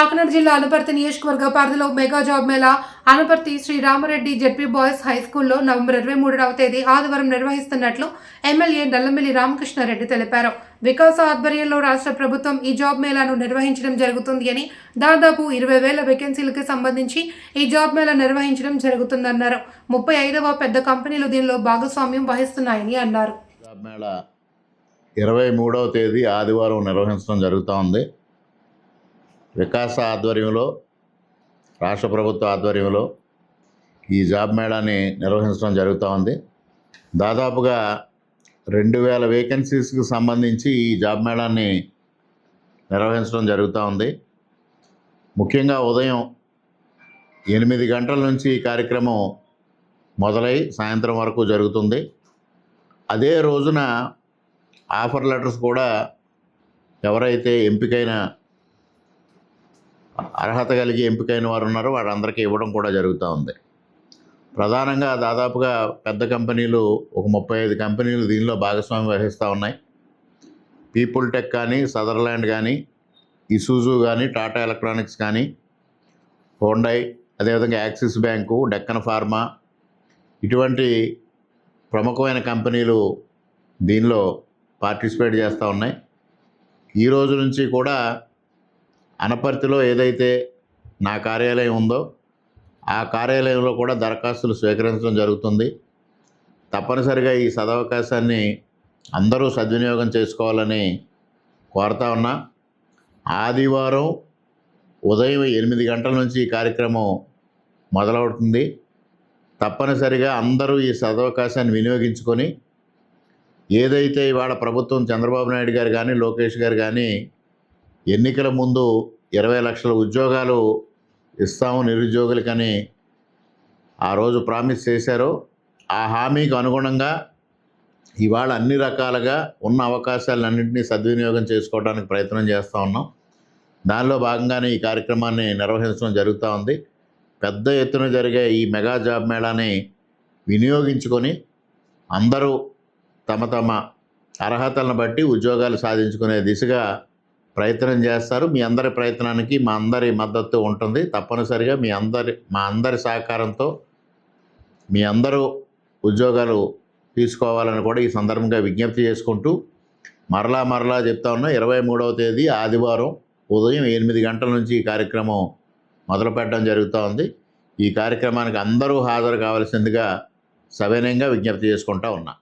కాకినాడ జిల్లా అనపర్తి నియోజకవర్గ పరిధిలో mega job mela Anaparthi Sri Ramareddy ZP boys high స్కూల్లో నవంబర్ ఇరవై మూడవ తేదీ ఆదివారం నిర్వహిస్తున్నట్లు ఎమ్మెల్యే నల్లమిల్లి రామకృష్ణారెడ్డి తెలిపారు. వికాస ఆధ్వర్యంలో రాష్ట్ర ప్రభుత్వం ఈ జాబ్ మేళాను నిర్వహించడం జరుగుతుంది అని దాదాపు ఇరవై వేల వేకెన్సీలకు సంబంధించి ఈ జాబ్ మేళా నిర్వహించడం జరుగుతుందన్నారు. ముప్పై ఐదవ పెద్ద కంపెనీలు దీనిలో భాగస్వామ్యం వహిస్తున్నాయని అన్నారు. ఇరవై మూడవ తేదీ ఆదివారం నిర్వహించడం జరుగుతూ ఉంది. వికాస ఆధ్వర్యంలో రాష్ట్ర ప్రభుత్వ ఆధ్వర్యంలో ఈ జాబ్ మేళాని నిర్వహించడం జరుగుతూ ఉంది. దాదాపుగా రెండు వేల వేకెన్సీస్కి సంబంధించి ఈ జాబ్ మేళాన్ని నిర్వహించడం జరుగుతూ ఉంది. ముఖ్యంగా ఉదయం ఎనిమిది గంటల నుంచి ఈ కార్యక్రమం మొదలై సాయంత్రం వరకు జరుగుతుంది. అదే రోజున ఆఫర్ లెటర్స్ కూడా ఎవరైతే ఎంపికైన అర్హత కలిగి ఎంపికైన వారు ఉన్నారో వారందరికీ ఇవ్వడం కూడా జరుగుతూ ఉంది. ప్రధానంగా దాదాపుగా పెద్ద కంపెనీలు ఒక ముప్పై ఐదు కంపెనీలు దీనిలో భాగస్వామ్యం వహిస్తూ ఉన్నాయి. పీపుల్ టెక్ కానీ సదర్లాండ్ కానీ ఇసూజు కానీ టాటా ఎలక్ట్రానిక్స్ కానీ హోండై అదేవిధంగా యాక్సిస్ బ్యాంకు డెక్కన్ ఫార్మా ఇటువంటి ప్రముఖమైన కంపెనీలు దీనిలో పార్టిసిపేట్ చేస్తూ ఉన్నాయి. ఈ రోజు నుంచి కూడా అనపర్తిలో ఏదైతే నా కార్యాలయం ఉందో ఆ కార్యాలయంలో కూడా దరఖాస్తులు స్వీకరించడం జరుగుతుంది. తప్పనిసరిగా ఈ సదవకాశాన్ని అందరూ సద్వినియోగం చేసుకోవాలని కోరుతా ఉన్నా. ఆదివారం ఉదయం ఎనిమిది గంటల నుంచి ఈ కార్యక్రమం మొదలవుతుంది. తప్పనిసరిగా అందరూ ఈ సదవకాశాన్ని వినియోగించుకొని ఏదైతే ఇవాళ ప్రభుత్వం చంద్రబాబు నాయుడు గారు కానీ లోకేష్ గారు కానీ ఎన్నికల ముందు ఇరవై లక్షల ఉద్యోగాలు ఇస్తాము నిరుద్యోగులకని ఆ రోజు ప్రామిస్ చేశారో. ఆ హామీకి అనుగుణంగా ఇవాళ అన్ని రకాలుగా ఉన్న అవకాశాలన్నింటినీ సద్వినియోగం చేసుకోవడానికి ప్రయత్నం చేస్తూ ఉన్నాం. దానిలో భాగంగానే ఈ కార్యక్రమాన్ని నిర్వహించడం జరుగుతూ ఉంది. పెద్ద ఎత్తున జరిగే ఈ మెగా జాబ్ మేళాని వినియోగించుకొని అందరూ తమ తమ అర్హతలను బట్టి ఉద్యోగాలు సాధించుకునే దిశగా ప్రయత్నం చేస్తారు. మీ అందరి ప్రయత్నానికి మా అందరి మద్దతు ఉంటుంది. తప్పనిసరిగా మీ అందరి మా అందరి సహకారంతో మీ అందరూ ఉద్యోగాలు తీసుకోవాలని కూడా ఈ సందర్భంగా విజ్ఞప్తి చేసుకుంటూ మరలా మరలా చెప్తా ఉన్నా ఇరవై మూడవ తేదీ ఆదివారం ఉదయం ఎనిమిది గంటల నుంచి ఈ కార్యక్రమం మొదలు పెట్టడం జరుగుతూ ఉంది. ఈ కార్యక్రమానికి అందరూ హాజరు కావాల్సిందిగా సవినయంగా విజ్ఞప్తి చేసుకుంటా ఉన్నా.